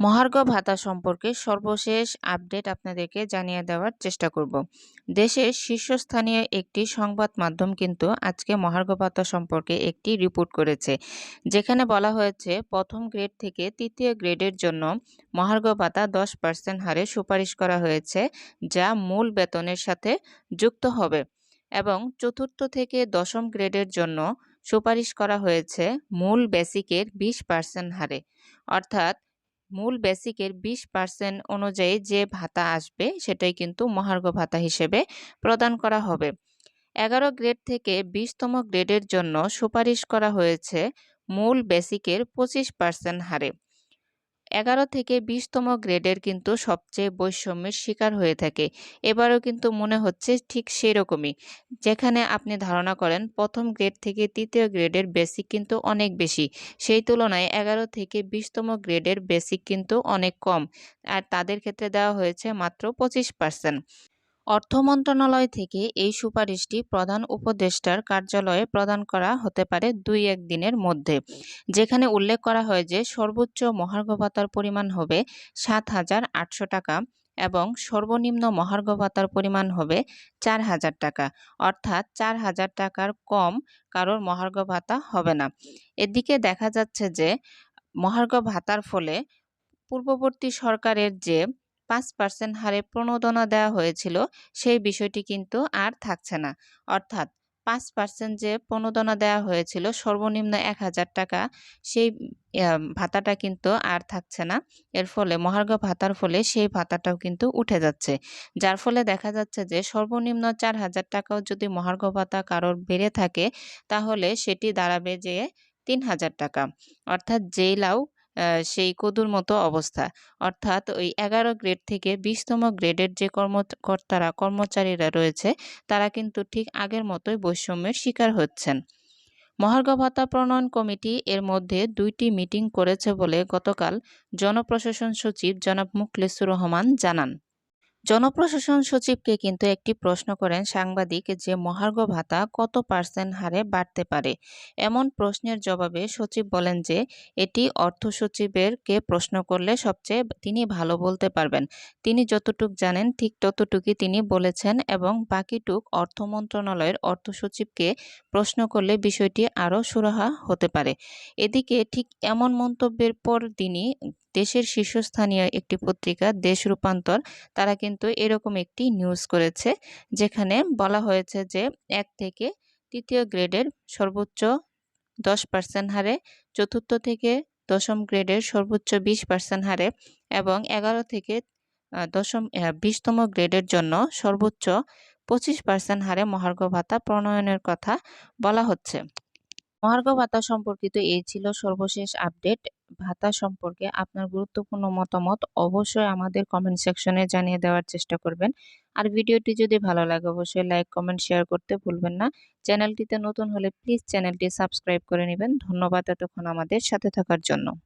মহার্ঘ ভাতা সম্পর্কে সর্বশেষ আপডেট আপনাদেরকে জানিয়ে দেওয়ার চেষ্টা করব। দেশের শীর্ষস্থানীয় একটি সংবাদ মাধ্যম কিন্তু আজকে মহার্ঘ ভাতা সম্পর্কে একটি রিপোর্ট করেছে, যেখানে বলা হয়েছে প্রথম গ্রেড থেকে তৃতীয় গ্রেডের জন্য মহার্ঘ ভাতা দশ পার্সেন্ট হারে সুপারিশ করা হয়েছে, যা মূল বেতনের সাথে যুক্ত হবে এবং চতুর্থ থেকে দশম গ্রেডের জন্য সুপারিশ করা হয়েছে মূল বেসিকের বিশ পার্সেন্ট হারে। অর্থাৎ মূল বেসিকের বিশ পার্সেন্ট অনুযায়ী যে ভাতা আসবে, সেটাই কিন্তু মহার্ঘ ভাতা হিসেবে প্রদান করা হবে। এগারো গ্রেড থেকে বিশতম গ্রেডের জন্য সুপারিশ করা হয়েছে মূল বেসিকের পঁচিশ পার্সেন্ট হারে। এগারো থেকে বিশতম গ্রেডের কিন্তু সবচেয়ে বৈষম্যের শিকার হয়ে থাকে। এবারও কিন্তু মনে হচ্ছে ঠিক সেই রকমই যেখানে আপনি ধারণা করেন প্রথম গ্রেড থেকে তৃতীয় গ্রেডের বেসিক কিন্তু অনেক বেশি। সেই তুলনায় এগারো থেকে বিশতম গ্রেডের বেসিক কিন্তু অনেক কম। আর তাদের ক্ষেত্রে দেওয়া হয়েছে মাত্র পঁচিশ পার্সেন্ট। অর্থ মন্ত্রণালয় থেকে এই সুপারিশটি প্রধান উপদেষ্টার কার্যালয়ে প্রদান করা হতে পারে দুই এক দিনের মধ্যে। যেখানে উল্লেখ করা হয় যে, সর্বোচ্চ মহার্ঘ ভাতার পরিমাণ হবে সাত হাজার আটশো টাকা এবং সর্বনিম্ন মহার্ঘ ভাতার পরিমাণ হবে চার হাজার টাকা। অর্থাৎ চার হাজার টাকার কম কারোর মহার্ঘ ভাতা হবে না। এদিকে দেখা যাচ্ছে যে মহার্ঘ ভাতার ফলে পূর্ববর্তী সরকারের যে পাঁচ পার্সেন্ট হারে প্রণোদনা দেওয়া হয়েছিল, সেই বিষয়টি কিন্তু আর থাকছে না। অর্থাৎ পাঁচ পার্সেন্ট যে প্রণোদনা দেওয়া হয়েছিল, সর্বনিম্ন এক হাজার টাকা, সেই ভাতাটা কিন্তু আর থাকছে না। এর ফলে মহার্ঘ ভাতার ফলে সেই ভাতাটাও কিন্তু উঠে যাচ্ছে। যার ফলে দেখা যাচ্ছে যে সর্বনিম্ন চার হাজার টাকাও যদি মহার্ঘ ভাতা কারোর বেড়ে থাকে, তাহলে সেটি দাঁড়াবে যে তিন হাজার টাকা। অর্থাৎ যেই লাউ সেই কদুর মতো অবস্থা। অর্থাৎ ওই এগারো গ্রেড থেকে বিশতম গ্রেডের যে কর্মকর্তারা কর্মচারীরা রয়েছে, তারা কিন্তু ঠিক আগের মতোই বৈষম্যের শিকার হচ্ছেন। মহার্ঘ ভাতা প্রণয়ন কমিটি এর মধ্যে দুইটি মিটিং করেছে বলে গতকাল জনপ্রশাসন সচিব জনাব মুখলেসুর রহমান জানান। জনপ্রশাসন সচিবকে কিন্তু একটি প্রশ্ন করেন সাংবাদিক যে মহার্ঘ ভাতা কত পার্সেন্ট হারে বাড়তে পারে? এমন প্রশ্নের জবাবে সচিব বলেন যে, এটি অর্থ সচিবেরকে প্রশ্ন করলে সবচেয়ে তিনি ভালো বলতে পারবেন। তিনি যতটুক জানেন ঠিক ততটুকুই তিনি বলেছেন এবং বাকিটুক অর্থ মন্ত্রণালয়ের অর্থ সচিবকে প্রশ্ন করলে বিষয়টি আরও সুরাহা হতে পারে। এদিকে ঠিক এমন মন্তব্যের পর তিনি দেশের শীর্ষস্থানীয় একটি পত্রিকা, দেশ রূপান্তর, তারা কিন্তু এরকম একটি নিউজ করেছে, যেখানে বলা হয়েছে যে এক থেকে তৃতীয় গ্রেডের সর্বোচ্চ দশ পার্সেন্ট হারে, চতুর্থ থেকে দশম গ্রেডের সর্বোচ্চ বিশ পার্সেন্ট হারে এবং এগারো থেকে দশম বিশতম গ্রেডের জন্য সর্বোচ্চ পঁচিশ পার্সেন্ট হারে মহার্ঘ ভাতা প্রণয়নের কথা বলা হচ্ছে। মহার্ঘ ভাতা সম্পর্কিত এই ছিল সর্বশেষ আপডেট ভাতা সম্পর্কে আপনার গুরুত্বপূর্ণ মতামত অবশ্যই আমাদের কমেন্ট সেকশনে জানিয়ে দেওয়ার চেষ্টা করবেন। আর ভিডিওটি যদি ভালো লাগে, অবশ্যই লাইক কমেন্ট শেয়ার করতে ভুলবেন না। চ্যানেলটিতে নতুন হলে প্লিজ চ্যানেলটি সাবস্ক্রাইব করে নেবেন। ধন্যবাদ এতক্ষণ আমাদের সাথে থাকার জন্য।